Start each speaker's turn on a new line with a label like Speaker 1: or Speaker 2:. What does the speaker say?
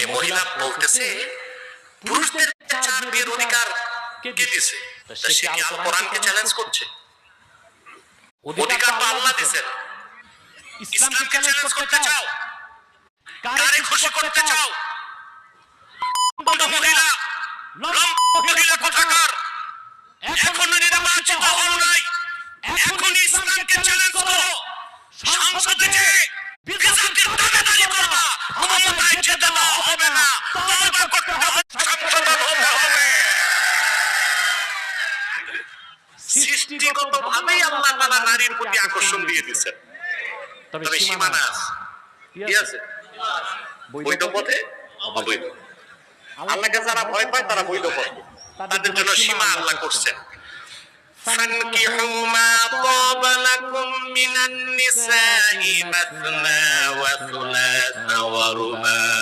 Speaker 1: এই মহিলা বলতেছে পুরুষদের চার বিয়ের অধিকার কে দিছে? সে কি আল কোরআনকে চ্যালেঞ্জ করছে? অধিকার তো আল্লাহ দিছেন ইসলামকে চ্যালেঞ্জ করতে চাও? কারে খুশি করতে চাও? মহিলা লম্বা মহিলা কোথাকার? এখনও নির্বাচিত হও নাই সৃষ্টিগত ভাবেই আল্লাহ তাআলা নারীর প্রতি আকর্ষণ দিয়ে দিয়েছেন তবে সীমানা আছে কি আছে বৈধ পথে অবৈধ আল্লাহকে যারা ভয় পায় তারা বৈধ পথে তাদের জন্য সীমা আল্লাহ করছেন فانكحوا ما طاب لكم من النساء مثنى وثلاث ورباع